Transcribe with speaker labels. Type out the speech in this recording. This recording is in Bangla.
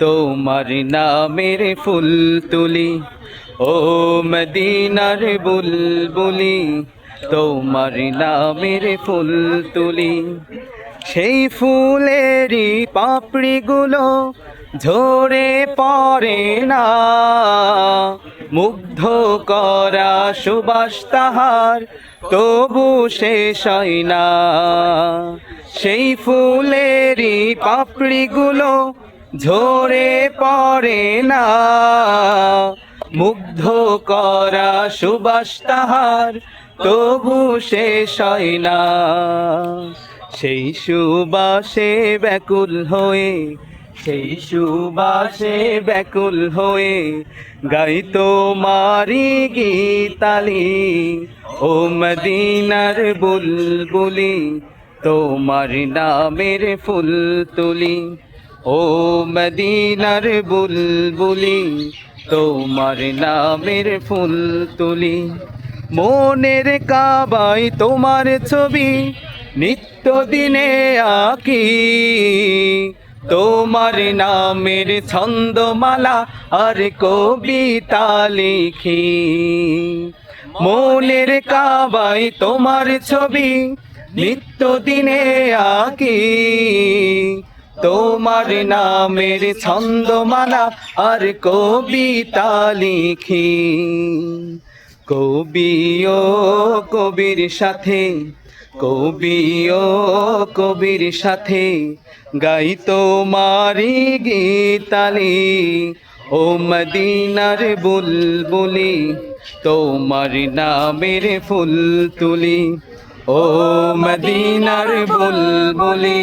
Speaker 1: তোমার নামের ফুল তুলি ও মদিনার বুলবুলি, তোমার নামের ফুল তুলি সেই ফুলেরই পাপড়িগুলো ঝরে পড়ে না, মুগ্ধ করা সুবাস তাহার তবু শেষ হয় না। সেই ফুলেরই পাপড়িগুলো ঝরে পড়ে না। মুগ্ধ করা সুবাস তাহার, তবু শেষ হয় না। সেই সুবাসে ব্যাকুল হয়ে, সেই সুবাসে ব্যাকুল হয়ে গাই তো মারি গীতালি। ও মদিনার বুলবুলি, তোমার নামের ফুল তুলি। ও মদিনার বুলবুলি, তোমার নামের ফুল তুলি। মনের কাবাই তোমার ছবি নিত্য দিনে আঁকি। তোমার নামের ছন্দমালা আর কবিতা লিখি। মনের কাবাই তোমার ছবি নিত্য দিনে আঁকি। তোমার নামের ছন্দমালা আর কবিতা লিখি। কবি ও কবির সাথে, কবি ও কবির সাথে গাই তোমারি গীতালি। ও মদিনার বুলবুলি, তোমার নামের ফুল তুলি ও মদিনার বুলবুলি